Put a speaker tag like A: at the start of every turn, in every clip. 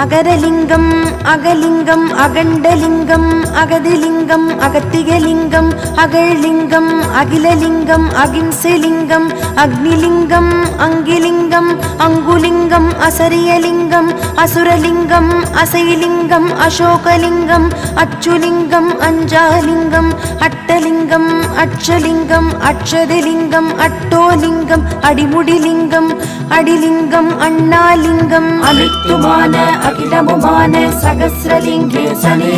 A: அகரலிங்கம் அகலிங்கம் அகண்டலிங்கம் அகதிலிங்கம் அகத்திகலிங்கம் அகழ்லிங்கம் அகிலலிங்கம் அகிம்சலிங்கம் அக்னிலிங்கம் அங்கிலிங்கம் அங்குலிங்கம் அசரியலிங்கம் அசுரலிங்கம் அசைலிங்கம் அசோகலிங்கம் அச்சுலிங்கம் அஞ்சாலிங்கம் அட்டலிங்கம் அட்சலிங்கம் அட்சதிலிங்கம் அட்டோலிங்கம் அடிமுடிலிங்கம் அடிலிங்கம் அண்ணாலிங்கம் அனைத்துமான அகிலமுமான சகசிரலிங்கேசனே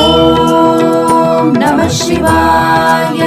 A: ஓம் நம சிவாய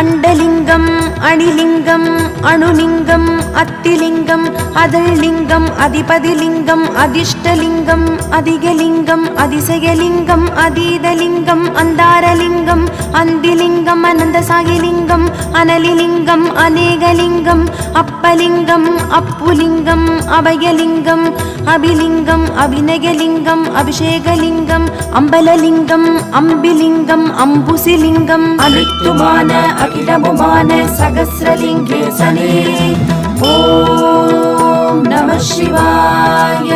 A: அண்டலிங்கம் அணிலிங்கம் அணுலிங்கம் அத்திலிங்கம் அதழ்லிங்கம் அதிபதிலிங்கம் அதிர்ஷ்டலிங்கம் அதிகலிங்கம் அதிசயலிங்கம் அதீதலிங்கம் அந்தாரலிங்கம் அந்திலிங்கம் அனந்தசாகிலிங்கம் அனலிலிங்கம் அநேகலிங்கம் அப்பலிங்கம் அப்புலிங்கம் அபயலிங்கம் அபிலிங்கம் அபிநயலிங்கம் அபிஷேகலிங்கம் அம்பலலிங்கம் அம்பிலிங்கம் அம்புசிலிங்கம் அனைத்துமான அகிலமுமான சகசிரலிங்கேசனே. ஓம் நம சிவாய.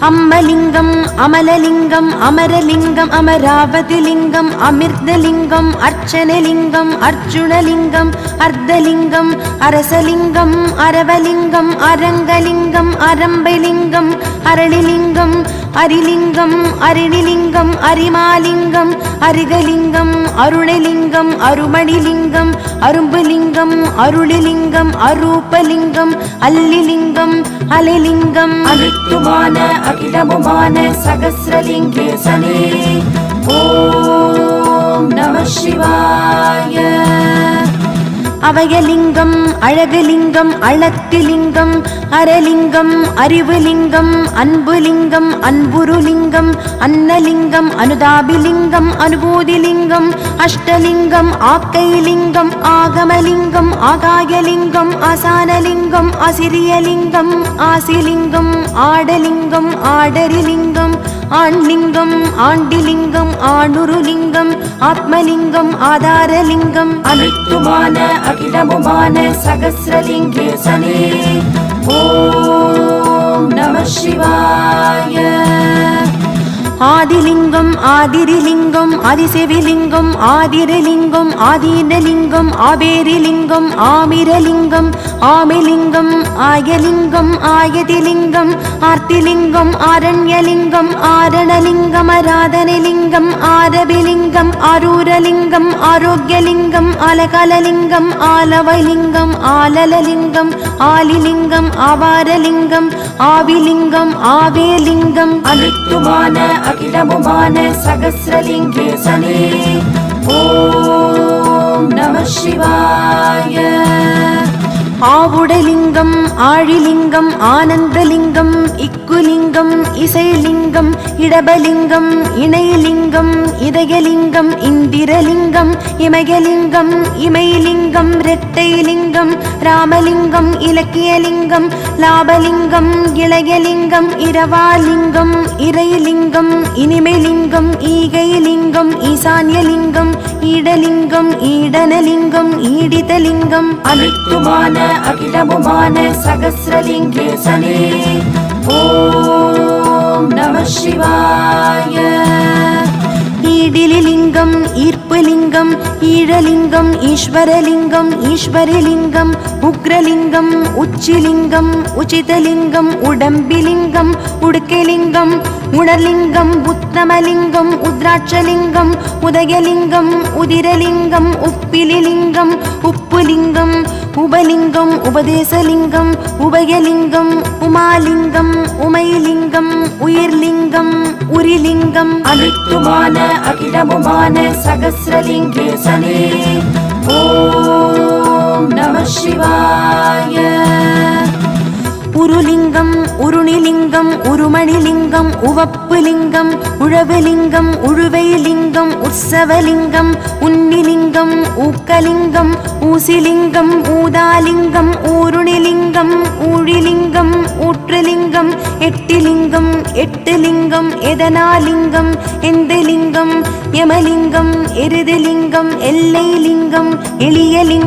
A: அம்மலிங்கம் அமலலிங்கம் அமரலிங்கம் அமராவதி லிங்கம் அமிர்தலிங்கம் அர்ச்சனலிங்கம் அர்ஜுனலிங்கம் அர்த்தலிங்கம் அரசலிங்கம் அரவலிங்கம் அரங்கலிங்கம் அரம்பலிங்கம் அரளிலிங்கம் அரிலிங்கம் அரிணிலிங்கம் அரிமாலிங்கம் அருகலிங்கம் அருணலிங்கம் அருமணிலிங்கம் அரும்புலிங்கம் அருளிலிங்கம் அரூபலிங்கம் அல்லிலிங்கம் அலிலிங்கம். அனைத்துமான அகிலமுமான சகசிரலிங்கேசனே. ஓம் நம சிவாய. அவயலிங்கம் அழகுலிங்கம் அளத்திலிங்கம் அரலிங்கம் அறிவுலிங்கம் அன்புலிங்கம் அன்புருலிங்கம் அன்னலிங்கம் அனுதாபிலிங்கம் அனுபூதிலிங்கம் அஷ்டலிங்கம் ஆக்கைலிங்கம் ஆகமலிங்கம் ஆகாயலிங்கம் ஆசானலிங்கம் அசிரியலிங்கம் ஆசிலிங்கம் ஆடலிங்கம் ஆடரிலிங்கம் ஆண்லிங்கம் ஆண்டிலிங்கம் ஆணுருலிங்கம் ஆத்மலிங்கம் ஆதாரலிங்கம் அனைத்துமான அகிலமுமான சகசிரலிங்கேசனே. ஓம் நம சிவாய. ஆதிலிங்கம் ஆதிரிலிங்கம் ஆதிசெவிலிங்கம் ஆதிரலிங்கம் ஆதீனலிங்கம் ஆபேரிலிங்கம் ஆமிரலிங்கம் ஆமிலிங்கம் ஆயலிங்கம் ஆயதிலிங்கம் ஆர்த்திலிங்கம் ஆரண்யலிங்கம் ஆரணலிங்கம் ஆராதனலிங்கம் ஆரபிலிங்கம் அரூரலிங்கம் ஆரோக்கியலிங்கம் அலகலலிங்கம் ஆலவலிங்கம் ஆலலலிங்கம் ஆலிலிங்கம் ஆவாரலிங்கம் ஆவிலிங்கம் ஆவேலிங்கம் அனைத்துமான அகிலமுமான சகசிரலிங்கேசனே ஓம் நம சிவாய. ஆவுடலிங்கம் ஆழிலிங்கம் ஆனந்தலிங்கம் இக் இக்குலிங்கம் இசைலிங்கம் இடபலிங்கம் இணைலிங்கம் இதயலிங்கம் இந்திரலிங்கம் இமயலிங்கம் இமயலிங்கம் இரட்டைலிங்கம் ராமலிங்கம் இலக்கியலிங்கம் லாபலிங்கம் இளையலிங்கம் இரவாலிங்கம் இறைலிங்கம் இனிமைலிங்கம் ஈகைலிங்கம் ஈசான்யலிங்கம் ஈடலிங்கம் ஈடனலிங்கம் ஈடிதலிங்கம். அனைத்துமான அகிலமுமான சகசிரலிங்கேசனே. ஓம் நம சிவாய. ஈடிலிங்கம் ஈர்ப்புலிங்கம் ஈழலிங்கம் ஈஸ்வரலிங்கம் ஈஸ்வரலிங்கம் உக்ரலிங்கம் உச்சிலிங்கம் உச்சிதலிங்கம் உடம்பிலிங்கம் உடுக்கலிங்கம் உணர்லிங்கம் உத்தமலிங்கம் உத்ராட்சலிங்கம் உதயலிங்கம் உதிரலிங்கம் உப்பிலிலிங்கம் உப்புலிங்கம் உபலிங்கம் உபதேசலிங்கம் உபயலிங்கம் உமாலிங்கம் உமைலிங்கம் உயிர்லிங்கம் உரிலிங்கம். அனைத்துமான அகிலமுமான சகசிரலிங்கேசனே. ஓம் நம சிவாய. உருலிங்கம் உருணிலிங்கம் உருமணிலிங்கம் உவப்புலிங்கம் உழவுலிங்கம் உழுவைலிங்கம் உற்சவலிங்கம் உன்னிலிங்கம் ஊக்கலிங்கம் ஊசிலிங்கம் ஊதாலிங்கம் ஊருணிலிங்கம் ஊழிலிங்கம் ஊற்றுலிங்கம் எட்டிலிங்கம் எட்டுலிங்கம் எதனாலிங்கம் எந்தலிங்கம் யமலிங்கம் எருதலிங்கம் எல்லைலிங்கம்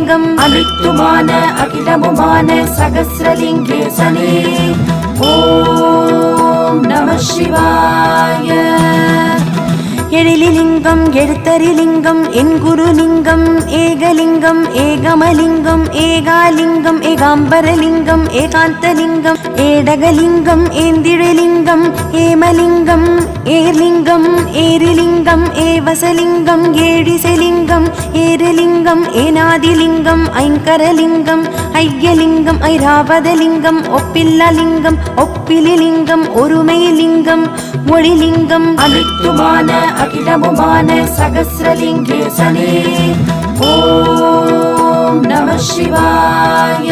A: எளியலிங்கம் அனைத்துமான அகிலமுமான சகசிரலிங்கேசனே ஓம் நம சிவாய. எழிலிலிங்கம் எழுத்தரிலிங்கம் என் குருலிங்கம் ஏகலிங்கம் ஏகமலிங்கம் ஏகாலிங்கம் ஏகாம்பரலிங்கம் ஏகாந்தலிங்கம் ஏடகலிங்கம் ஏந்திழலிங்கம் ஏமலிங்கம் ஏர்லிங்கம் ஏரிலிங்கம் ஏவசலிங்கம் ஏழிசலிங்கம் ஏரலிங்கம் ஏனாதிலிங்கம் ஐங்கரலிங்கம் ஐயலிங்கம் ஐராவதலிங்கம் ஒப்பில்லலிங்கம் ஒப்பிலிலிங்கம் ஒருமைலிங்கம் மொழிலிங்கம் அனைத்துமான அகிலமுமான சகசிரலிங்கேசனே. ஓம் நம சிவாய.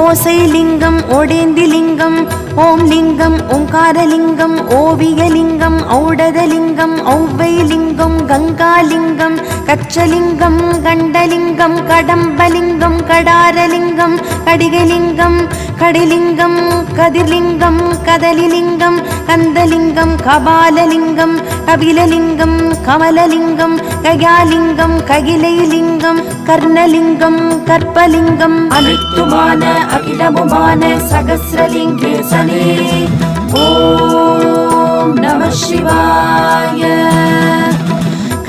A: ஓசைலிங்கம் ஒடேந்திலிங்கம் ஓம் லிங்கம் ஓங்காரலிங்கம் ஓவியலிங்கம் ஔடதலிங்கம் ஔவைலிங்கம் கங்காலிங்கம் கச்சலிங்கம் கண்டலிங்கம் கடம்பலிங்கம் கடாரலிங்கம் கடிகலிங்கம் கடிலிங்கம் கதிர்லிங்கம் கதலிலிங்கம் கந்தலிங்கம் கபாலலிங்கம் கபிலலிங்கம் கமலலிங்கம் கயாலிங்கம் ககிலைலிங்கம் கர்ணலிங்கம் கற்பலிங்கம். அனைத்துமான அகிலமுமான சகசிரலிங்கேசனே. ஓம் நம சிவாய.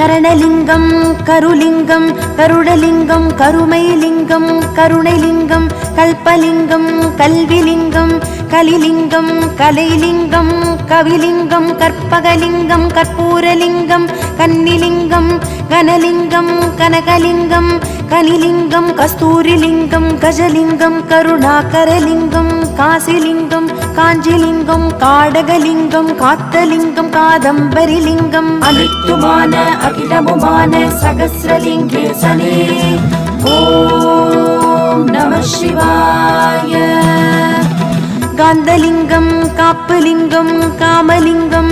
A: கரணலிங்கம் கருலிங்கம் கருடலிங்கம் கருமைலிங்கம் கருணைலிங்கம் கல்பலிங்கம் கல்விலிங்கம் கலிலிங்கம் கலைலிங்கம் கவிலிங்கம் கற்பகலிங்கம் கற்பூரலிங்கம் கன்னிலிங்கம் கனலிங்கம் கனகலிங்கம் கனிலிங்கம் கஸ்தூரிலிங்கம் கஜலிங்கம் கருணாகரலிங்கம் காசிலிங்கம் காஞ்சிலிங்கம் காடகலிங்கம் காத்தலிங்கம் காதம்பரிலிங்கம். அனைத்துமான அகிலமுமான சகசிரலிங்கேசனே ஓம் நம சிவாய. காந்தலிங்கம் காப்புலிங்கம் காமலிங்கம்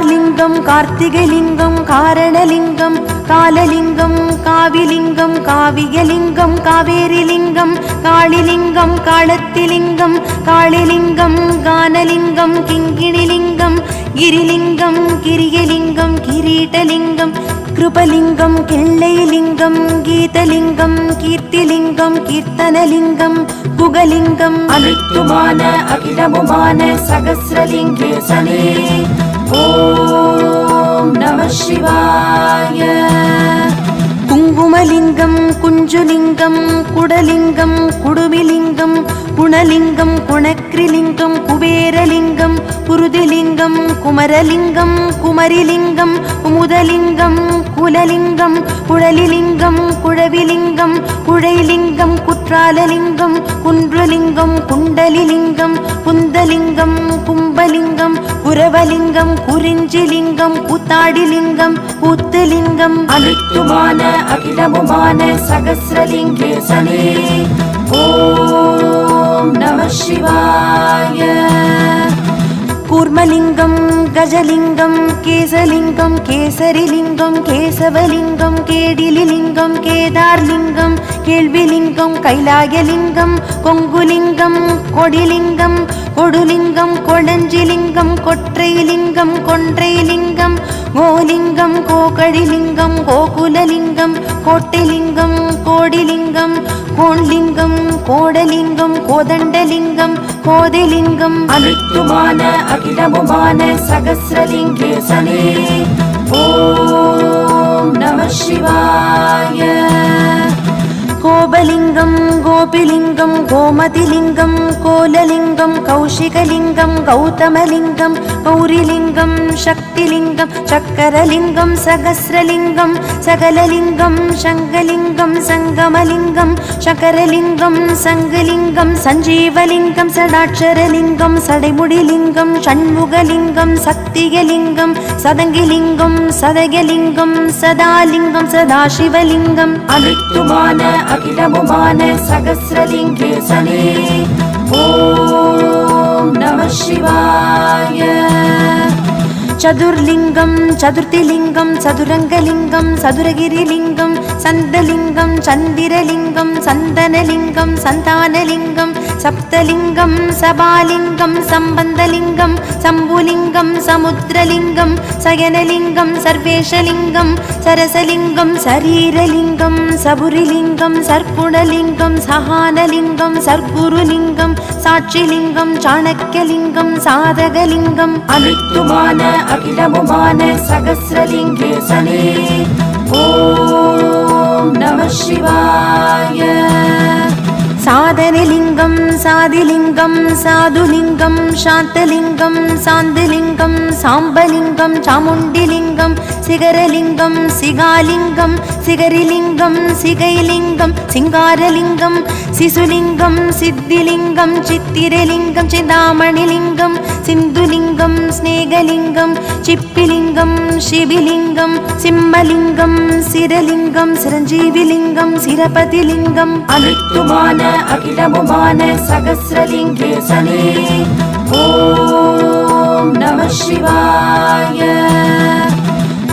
A: லிங்கம் கார்த்திகை லிங்கம் காரணலிங்கம் காலலிங்கம் காவிலிங்கம் காவியலிங்கம் காவேரிலிங்கம் காளிலிங்கம் காலத்திலிங்கம் காளிலிங்கம் கானலிங்கம் கிங்கிணிலிங்கம் கிரிலிங்கம் கிரியலிங்கம் கிரீட்டலிங்கம் கிருபலிங்கம் கிள்ளைலிங்கம் கீதலிங்கம் கீர்த்திலிங்கம் கீர்த்தனலிங்கம் குகலிங்கம் அனைத்துமான அகிலமுமான சகசிரலிங்கேசனே. ஓம் நம சிவாய. குங்குமலிங்கம் குஞ்சுலிங்கம் குடலிங்கம் குடுமிலிங்கம் குணலிங்கம் குணக்ரிலிங்கம் குபேரலிங்கம் குருதிலிங்கம் குமரலிங்கம் குமரிலிங்கம் குமுதலிங்கம் குலலிங்கம் குழலிலிங்கம் குழவிலிங்கம் குழைலிங்கம் குற்றாலலிங்கம் குன்றுலிங்கம் குண்டலிலிங்கம் குந்தலிங்கம் கும்பலிங்கம் குரவலிங்கம் குறிஞ்சிலிங்கம் கூத்தாடிலிங்கம் கூத்தலிங்கம் அனைத்துமான அகிலமுமான சகசிரலிங்கேசனே. ஓம் நம சிவாய. கூர்மலிங்கம் கஜலிங்கம் கேசலிங்கம் கேசரிலிங்கம் கேசவலிங்கம் கேடிலிலிங்கம் கேதார்லிங்கம் கேள்விலிங்கம் கைலாயலிங்கம் கொங்குலிங்கம் கொடிலிங்கம் கொடுலிங்கம் கொடஞ்சிலிங்கம் கொற்றைலிங்கம் கொன்றைலிங்கம் கோலிங்கம் கோகழிலிங்கம் கோகுலலிங்கம் கோட்டைலிங்கம் கோடிலிங்கம் கோண்லிங்கம் கோடலிங்கம் கோதண்டலிங்கம் கோதிலிங்கம். அனைத்துமான அகிலமுமான சகசிரலிங்கேசனே. ஓம் நம சிவாய. கோபலிங்கம் கோபிலிங்கம் கோமதிலிங்கம் கோலலிங்கம் கௌஷிகலிங்கம் கௌதமலிங்கம் கௌரிலிங்கம் சக்திலிங்கம் சக்கரலிங்கம் சகசிரலிங்கம் சகலலிங்கம் சங்கலிங்கம் சங்கமலிங்கம் சக்கரலிங்கம் சங்கலிங்கம் சஞ்சீவலிங்கம் சடாட்சரலிங்கம் சடைமுடிலிங்கம் ஷண்முகலிங்கம் சக்தியலிங்கம் சதங்கிலிங்கம் சதகலிங்கம் சதாலிங்கம் சதாசிவலிங்கம் அனைத்துமான அகிலமுமான சகசிரலிங்கேசனே ஓம் நம சிவாய சதுர்லிங்கம் சதுர்த்திலிங்கம் சதுரங்கலிங்கம் சதுரகிரிலிங்கம் சந்தலிங்கம் சந்திரலிங்கம் சந்தனலிங்கம் சந்தானலிங்கம் சப்தலிங்கம் சபாலிங்கம் சம்பந்தலிங்கம் சம்புலிங்கம் சமுத்திரலிங்கம் சயனலிங்கம் சர்வேஷலிங்கம் சரசலிங்கம் சரீரலிங்கம் சபுரிலிங்கம் சர்க்குணலிங்கம் சகானலிங்கம் சர்க்குருலிங்கம் சாட்சிலிங்கம் சாணக்கியலிங்கம் சாதகலிங்கம் அமித்துமான அகிலமுமான சகசிரலிங்கேசனே. ஓ ஓம் நம சிவாய சாதனலிங்கம் சாதிலிங்கம் சாதுலிங்கம் சாந்தலிங்கம் சாந்தலிங்கம் சாம்பலிங்கம் சாமுண்டிலிங்கம் சிகரலிங்கம் சிகாலிங்கம் சிகரிலிங்கம் சிகைலிங்கம் சிங்காரலிங்கம் சிசுலிங்கம் சித்திலிங்கம் சித் சித்திரலிங்கம் சிந்தாமணிலிங்கம் சிந்துலிங்கம் ஸ்நேகலிங்கம் சிப்பிலிங்கம் சிவிலிங்கம் சிம்மலிங்கம் சிரலிங்கம் சிரஞ்சீவிலிங்கம் சிரபதிலிங்கம். அனைத்துமான அகிலமுமான சகசிரலிங்கேசனே. ஓம் நம சிவாய.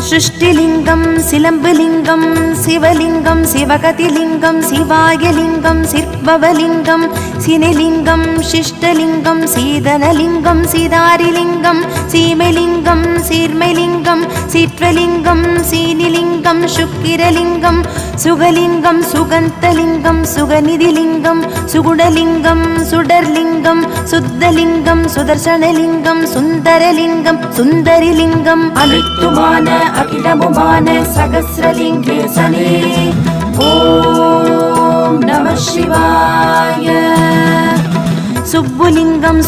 A: சிருஷ்டிலிங்கம் சிலம்புலிங்கம் சிவலிங்கம் சிவகதிலிங்கம் சிவாயலிங்கம் சிற்பவலிங்கம் சினிலிங்கம் சிஷ்டலிங்கம் சீதனலிங்கம் சிதாரிலிங்கம் சீமலிங்கம் சீர்மலிங்கம் சீற்றலிங்கம் சீனிலிங்கம் சுக்கிரலிங்கம் சுகலிங்கம் சுகந்தலிங்கம் சுகநிதிலிங்கம் சுகுணலிங்கம் சுடர்லிங்கம் சுத்தலிங்கம் சுதர்சனலிங்கம் சுந்தரலிங்கம் சுந்தரிலிங்கம் அனைத்துமான அகிலமுமான சகசிரலிங்கேசனே ஓம்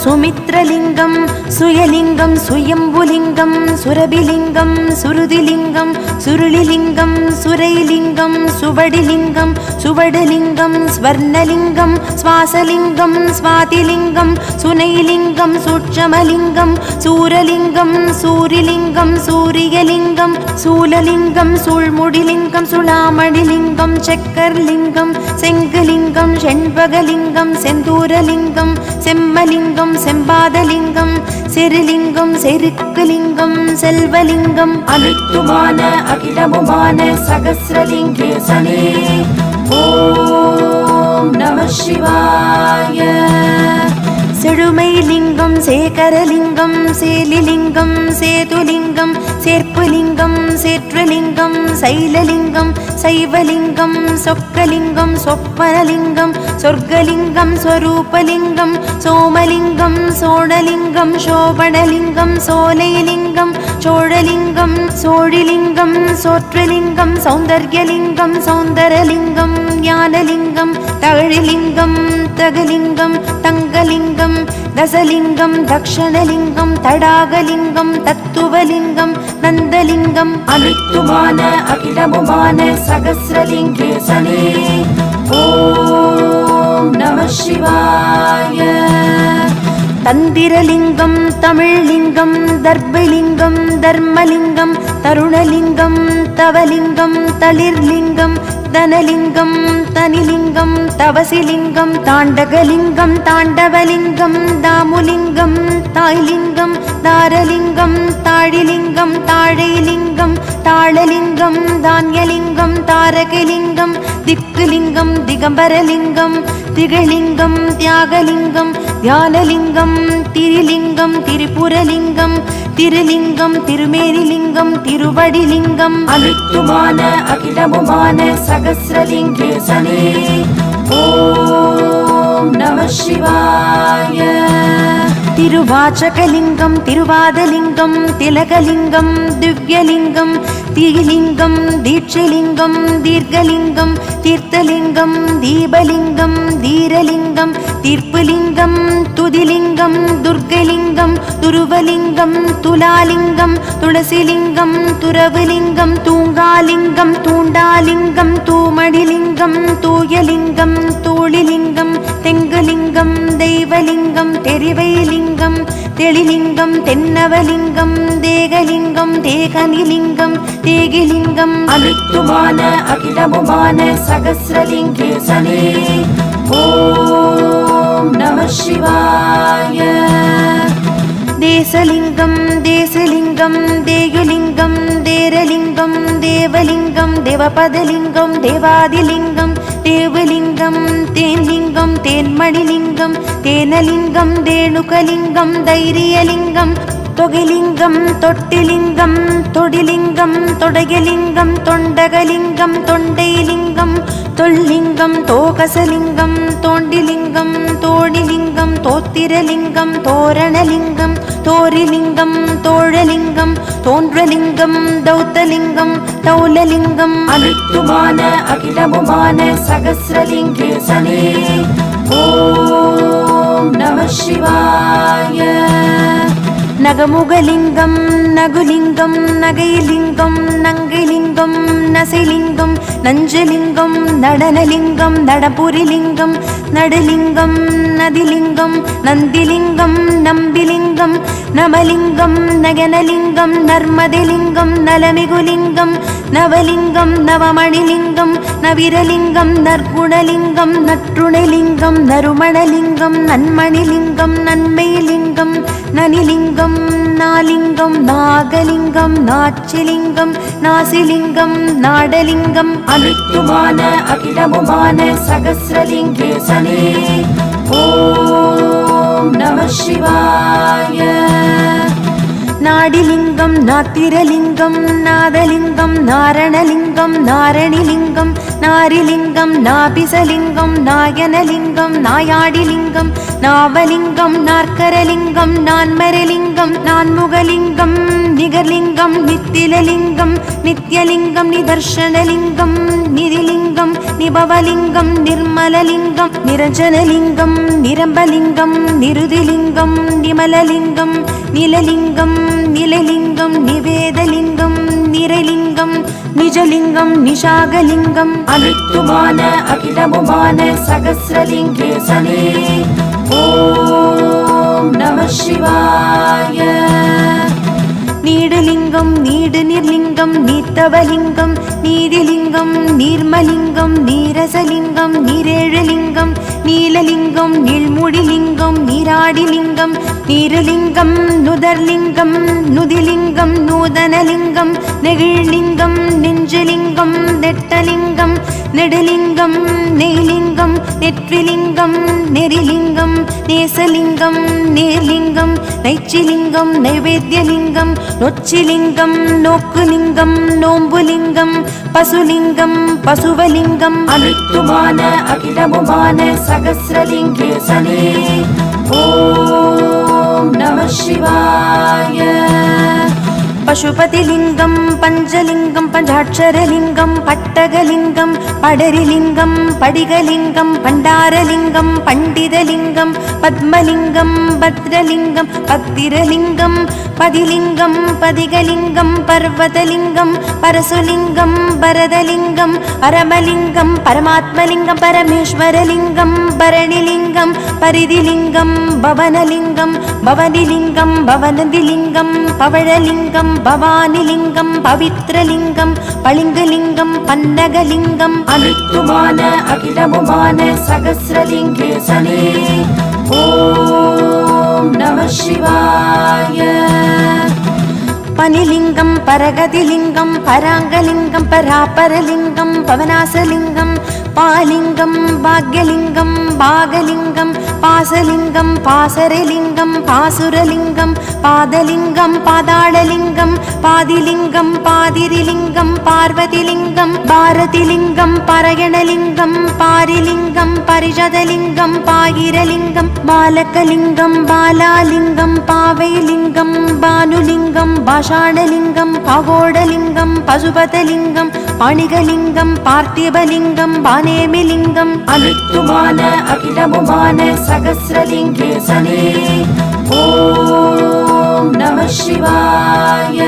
A: சுமித்ரலிங்கம் சுயலிங்கம் சுயம்புலிங்கம் சுரபிலிங்கம் சுருதிலிங்கம் சுருளிலிங்கம் சுரைலிங்கம் சுவடிலிங்கம் சுவடலிங்கம் ஸ்வர்ணலிங்கம் சுவாசலிங்கம் சுவாதிலிங்கம் சுனைலிங்கம் சூட்சமலிங்கம் சூரலிங்கம் சூரிலிங்கம் சூரியலிங்கம் சூலலிங்கம் சூழ்முடிலிங்கம் சுளாமணிலிங்கம் செக்கர்லிங்கம் செங்கலிங்கம் செண்பகலிங்கம் செந்தூரலிங்கம் செம்மலிங்கம் செம்பாதலிங்கம் செருலிங்கம் செருக்குலிங்கம் செல்வலிங்கம். அனைத்துமான அகிலமுமான சகசிரலிங்கேசனே. ஓம் நம சிவாய. செழுமை லிங்கம் சேகரலிங்கம் சேலிலிங்கம் சேதுலிங்கம் சேர்ப்புலிங்கம் சேற்றலிங்கம் சைலலிங்கம் சைவலிங்கம் சொக்கலிங்கம் சொப்பனலிங்கம் சொர்க்கலிங்கம் ஸ்வரூபலிங்கம் சோமலிங்கம் சோழலிங்கம் சோபனலிங்கம் சோலைலிங்கம் சோழலிங்கம் சோழிலிங்கம் சோற்றலிங்கம் சௌந்தர்யலிங்கம் சௌந்தரலிங்கம் ஞானலிங்கம் தகழிலிங்கம் தகலிங்கம் தங்கலிங்கம் தசலிங்கம் தக்ஷணலிங்கம் தடாகலிங்கம் தத்துவலிங்கம் நந்தலிங்கம் அனைத்துமான அகிலமுமான சகசிரலிங்கேசனே. ஓம் நம சிவாய. தந்திரலிங்கம் தமிழ்லிங்கம் தர்பலிங்கம் தர்மலிங்கம் தருணலிங்கம் தவலிங்கம் தளிர்லிங்கம் தனலிங்கம் தனிலிங்கம் தவசிலிங்கம் தாண்டகலிங்கம் தாண்டவலிங்கம் தாமுலிங்கம் தாய்லிங்கம் தாரலிங்கம் தாழிலிங்கம் தாழைலிங்கம் தாளலிங்கம் தானியலிங்கம் தாரகலிங்கம் திக்குலிங்கம் திகம்பரலிங்கம் திகழிங்கம் தியாகலிங்கம் தியானலிங்கம் திரிலிங்கம் திரிபுரலிங்கம் திருலிங்கம் திருமேனிலிங்கம் திருவடிலிங்கம். அனைத்துமான அகிலமுமான சகசிரலிங்கேசனே. ஓம் நம சிவாய. திருவாச்சகலிங்கம் திருவாதலிங்கம் திலகலிங்கம் திவ்யலிங்கம் தீலிங்கம் தீட்சலிங்கம் தீர்க்கலிங்கம் தீர்த்தலிங்கம் தீபலிங்கம் தீரலிங்கம் தீர்ப்புலிங்கம் துதிலிங்கம் துர்கலிங்கம் துருவலிங்கம் துலாலிங்கம் துளசிலிங்கம் துறவுலிங்கம் தூங்காலிங்கம் தூண்டாலிங்கம் தூமடிலிங்கம் தூயலிங்கம் தோழிலிங்கம் தெங்குலிங்கம் தெய்வலிங்கம் தெரிவைலிங்கம் தெளிலிங்கம் தென்னவலிங்கம் தேகலிங்கம் தேகனிலிங்கம் தேகிலிங்கம். அனைத்துமான அகிலமுமான சகசிரலிங்கேசனே. ஓம் நம சிவாய. தேசலிங்கம் தேசலிங்கம் தேகலிங்கம் தேரலிங்கம் தேவலிங்கம் தேவபதலிங்கம் தேவாதிலிங்கம் தேவலிங்கம் தேன்லிங்கம் தேன்மணிலிங்கம் தேனலிங்கம் தேணுகலிங்கம் தைரியலிங்கம் தொகிலிங்கம் தொட்டிலிங்கம் தொடிலிங்கம் தொடையலிங்கம் தொண்டகலிங்கம் தொண்டைலிங்கம் தொல்லிங்கம் தோகசலிங்கம் தோண்டிலிங்கம் தோணிலிங்கம் தோத்திரலிங்கம் தோரணலிங்கம் தோரிலிங்கம் தோழலிங்கம் தோன்றலிங்கம் தௌத்தலிங்கம் தௌலலிங்கம்.
B: அனைத்துமான அகிலமுமான சகசிரலிங்கேசனே ஓம் நம சிவாய.
A: நகமுகலிங்கம் நகுலிங்கம் நகைலிங்கம் நங்கைலிங்கம் நசைலிங்கம் நஞ்சலிங்கம் நடனலிங்கம் நடபுரிலிங்கம் நடுலிங்கம் நதிலிங்கம் நந்திலிங்கம் நம்பிலிங்கம் நமலிங்கம் நகனலிங்கம் நர்மதிலிங்கம் நலமிகுலிங்கம் நவலிங்கம் நவமணிலிங்கம் நவிரலிங்கம் நற்குணலிங்கம் நற்றுணைலிங்கம் நறுமணலிங்கம் நன்மணிலிங்கம் நன்மையிலிங்கம் நனிலிங்கம் நாலிங்கம் நாகலிங்கம் நாச்சிலிங்கம் நாசிலிங்கம் நாடலிங்கம்
B: அனைத்துமான அகிலமுமான சகசிரலிங்கேசனே. ஓம் நம சிவாய.
A: நாடிலிங்கம் நாத்திரலிங்கம் நாதலிங்கம் நாரணலிங்கம் நாரணிலிங்கம் நாரிலிங்கம் நாபிசலிங்கம் நாயனலிங்கம் நாயாடிலிங்கம் நாவலிங்கம் நாற்கரலிங்கம் நான்மரலிங்கம் நான்முகலிங்கம் நிகர்லிங்கம் நித்திலலிங்கம் நித்யலிங்கம் நிதர்ஷனலிங்கம் நிதிலிங்கம் நிபவலிங்கம் நிர்மலலிங்கம் நிரஞ்சனலிங்கம் நிரம்பலிங்கம் நிருதிலிங்கம் நிமலலிங்கம் நிலலிங்கம் நிலலிங்கம் நிவேதலிங்கம் நிரலிங்கம் நிஜலிங்கம் நிஷாகலிங்கம்
B: அனைத்துமான அகிலமுமான சகசிரலிங்கேசனே. ஓம் நம சிவாய.
A: நீடுலிங்கம் நீடு நிர்லிங்கம் நீத்தவலிங்கம் நீதிலிங்கம் நீர்மலிங்கம் நீரசலிங்கம் நீரேழலிங்கம் நீலலிங்கம் நீழ்முடிலிங்கம் நீராடிலிங்கம் நீருலிங்கம் நுதர்லிங்கம் நுதிலிங்கம் நூதனலிங்கம் நெகிழ்லிங்கம் நெஞ்சலிங்கம் நெட்டலிங்கம் நெடுலிங்கம் நெய்லிங்கம் நெற்றிலிங்கம் நெறிலிங்கம் நேசலிங்கம் நேர்லிங்கம் நைச்சிலிங்கம் நைவேத்தியலிங்கம் நொச்சிலிங்கம் நோக்குலிங்கம் நோம்புலிங்கம் பசுலிங்கம் பசுவலிங்கம்.
B: அனைத்துமான அகிலமுமான சகசிரலிங்கேசனே ஓம் நம சிவாய.
A: பசுபதிலிங்கம் பஞ்சலிங்கம் பஞ்சாட்சரலிங்கம் பட்டகலிங்கம் படரிலிங்கம் படிகலிங்கம் பண்டாரலிங்கம் பண்டிதலிங்கம் பத்மலிங்கம் பத்ரலிங்கம் பத்திரலிங்கம் பதிலிங்கம் பதிகலிங்கம் பர்வதலிங்கம் பரசுலிங்கம் பரதலிங்கம் பரமலிங்கம் பரமாத்மலிங்கம் பரமேஸ்வரலிங்கம் பரணிலிங்கம் பரிதிலிங்கம் பவனலிங்கம் பவனிலிங்கம் பவனதிலிங்கம் பவழலிங்கம் பவானிலிங்கம் பவித்ரலிங்கம் பளிங்குலிங்கம் பன்னகலிங்கம்
B: அனைத்துமான அகிலமுமான சகசிரலிங்கேசனே. ஓம் நம சிவாய.
A: பனிலிங்கம் பரகதிலிங்கம் பராங்கலிங்கம் பராபரலிங்கம் பவனாசலிங்கம் பாலிங்கம் பாக்யலிங்கம் பாகலிங்கம் பாசலிங்கம் பாசரலிங்கம் பாசுரலிங்கம் பாதலிங்கம் பாதாளலிங்கம் பாதிலிங்கம் பாதிரிலிங்கம் பார்வதிலிங்கம் பாரதிலிங்கம் பரயணலிங்கம் பாரிலிங்கம் பரிஷதலிங்கம் பாகிரலிங்கம் பாலக்கலிங்கம் பாலாலிங்கம் பாவைலிங்கம் பானுலிங்கம் பாஷாணலிங்கம் பகோடலிங்கம் பசுபதலிங்கம் பணிகலிங்கம் பார்த்திபலிங்கம் பானேமிலிங்கம்
B: அனைத்துமான அகிலமுமான சகசிரலிங்கேசனே. ஓம் நம சிவாய.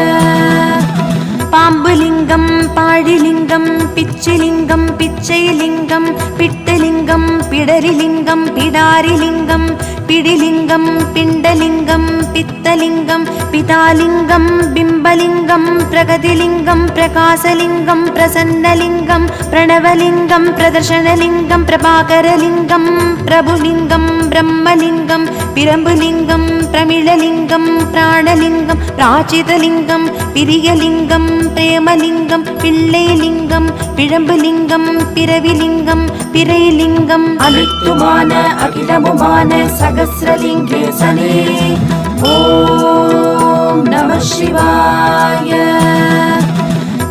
A: பாம்புலிங்கம் பாழிலிங்கம் பிச்சிலிங்கம் பிச்சைலிங்கம் பிட்டலிங்கம் பிடரிலிங்கம் பிடாரிலிங்கம் பிடிலிங்கம் பிண்டலிங்கம் பித்தலிங்கம் பிதாலிங்கம் பிம்பலிங்கம் பிரகதிலிங்கம் பிரகாசலிங்கம் பிரசன்னலிங்கம் பிரணவலிங்கம் பிரதர்ஷனலிங்கம் பிரபாகரலிங்கம் பிரபுலிங்கம் பிரம்மலிங்கம் பிரம்புலிங்கம் பிரமிழலிங்கம் பிராணலிங்கம் பிராச்சிதலிங்கம் பிரியலிங்கம் பிரேமலிங்கம் பிள்ளைலிங்கம் பிழம்புலிங்கம் பிறவிலிங்கம் பிறைலிங்கம்.
B: அனைத்துமான அகிலமுமான சகசிரலிங்கேசனே. ஓம் நம சிவாய.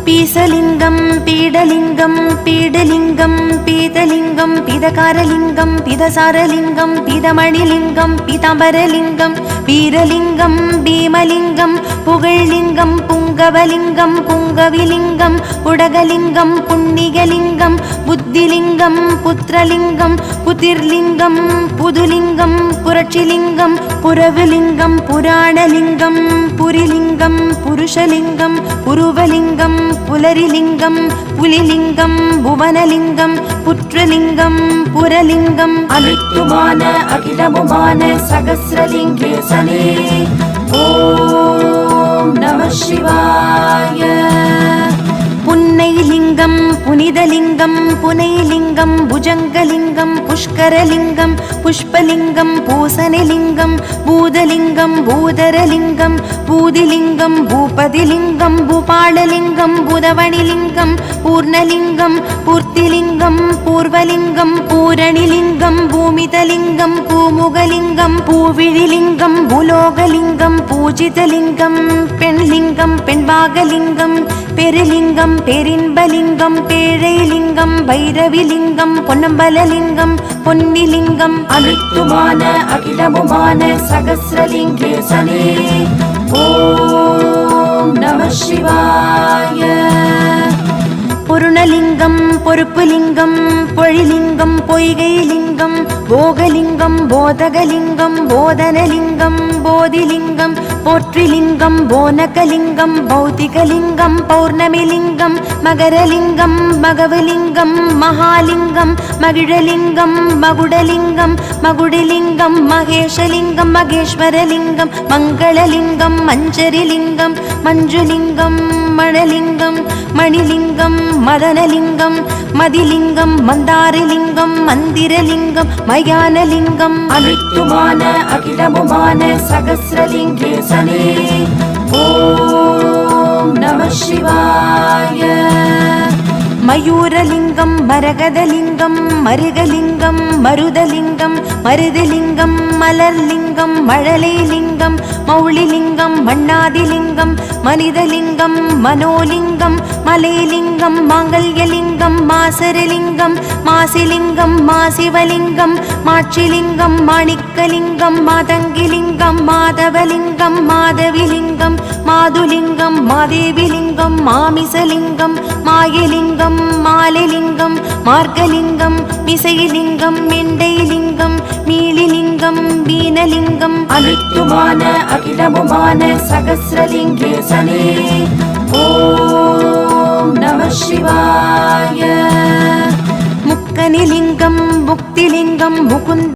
A: பீசலிங்கம் பீடலிங்கம் பீடலிங்கம் பீதலிங்கம் பிதகாரலிங்கம் பிதசாரலிங்கம் பிதமணிலிங்கம் பிதம்பரலிங்கம் வீரலிங்கம் பீமலிங்கம் புகழ்லிங்கம் புங்கவலிங்கம் புங்கவிலிங்கம் புடகலிங்கம் புண்ணிகலிங்கம் புத்திலிங்கம் புத்திரலிங்கம் புதிர்லிங்கம் புதுலிங்கம் புரட்சிலிங்கம் புரவுலிங்கம் புராணலிங்கம் புரிலிங்கம் புருஷலிங்கம் புருவலிங்கம் புலரிலிங்கம் புலிலிங்கம் புவனலிங்கம் புற்றலிங்கம் புரலிங்கம்
B: அனைத்துமான அகிலமுமான சகசிரலிங்கேசனே. ஓம் நம சிவாய.
A: புன்னைலிங்கம் புனிதலிங்கம் புனைலிங்கம் புஜங்கலிங்கம் புஷ்கரலிங்கம் புஷ்பலிங்கம் பூசணிலிங்கம் பூதலிங்கம் பூதரலிங்கம் பூதிலிங்கம் பூபதிலிங்கம் பூபாலலிங்கம் புதவணிலிங்கம் பூர்ணலிங்கம் பூர்த்திலிங்கம் பூர்வலிங்கம் பூரணிலிங்கம் பூமிதலிங்கம் பூமுகலிங்கம் பூவிழிலிங்கம் பூலோகலிங்கம் பூஜிதலிங்கம் பெண்லிங்கம் பெண்பாகலிங்கம் பெருலிங்கம் பெரின்பலிங்கம் பேழைலிங்கம் பைரவிலிங்கம் பொன்னம்பலலிங்கம் பொன்னிலிங்கம்
B: அனைத்துமான அகிலமுமான சகசிரலிங்கேசனே. ஓம் நம சிவாய.
A: பொருணலிங்கம் பொறுப்புலிங்கம் பொழிலிங்கம் பொய்கைலிங்கம் போகலிங்கம் போதகலிங்கம் போதனலிங்கம் போதிலிங்கம் போற்றிலிங்கம் போனகலிங்கம் பௌத்திகலிங்கம் பௌர்ணமிலிங்கம் மகரலிங்கம் மகவலிங்கம் மகாலிங்கம் மகிழலிங்கம் மகுடலிங்கம் மகுடிலிங்கம் மகேஷலிங்கம் மகேஸ்வரலிங்கம் மங்களலிங்கம் மஞ்சரிலிங்கம் மஞ்சுலிங்கம் மணலிங்கம் மணிலிங்கம் மதனலிங்கம் மதிலிங்கம் மந்தாரிலிங்கம் மந்திரலிங்கம் மயானலிங்கம்
B: அனைத்துமான அகிலமுமான சகசிரலிங்கேசனே. ஓம் நம சிவாய.
A: மயூரலிங்கம் மரகதலிங்கம் மருகலிங்கம் மருதலிங்கம் மருதலிங்கம் மலர்லிங்கம் மழலை லிங்கம் மௌளிலிங்கம் மண்ணாதிலிங்கம் மனிதலிங்கம் மனோலிங்கம் மலைலிங்கம் மாங்கல்யலிங்கம் மாசரலிங்கம் மாசிலிங்கம் மாசிவலிங்கம் மாட்சிலிங்கம் மாணிக்கலிங்கம் மாதங்கிலிங்கம் மாதவலிங்கம் மாதவிலிங்கம் மாதுலிங்கம் மாதேவிலிங்கம் மாமிசலிங்கம் மாயலிங்கம் மாலிலிங்கம் மார்கலிங்கம் மிசைலிங்கம் மெண்டைலிங்கம் லிங்கம் வீணலிங்கம்
B: அனைத்துமான அகிலமுமான சகசிரலிங்கேசனே. ஓம் நம சிவாய.
A: முக்கனிலிங்கம் முக்திலிங்கம் முகுந்த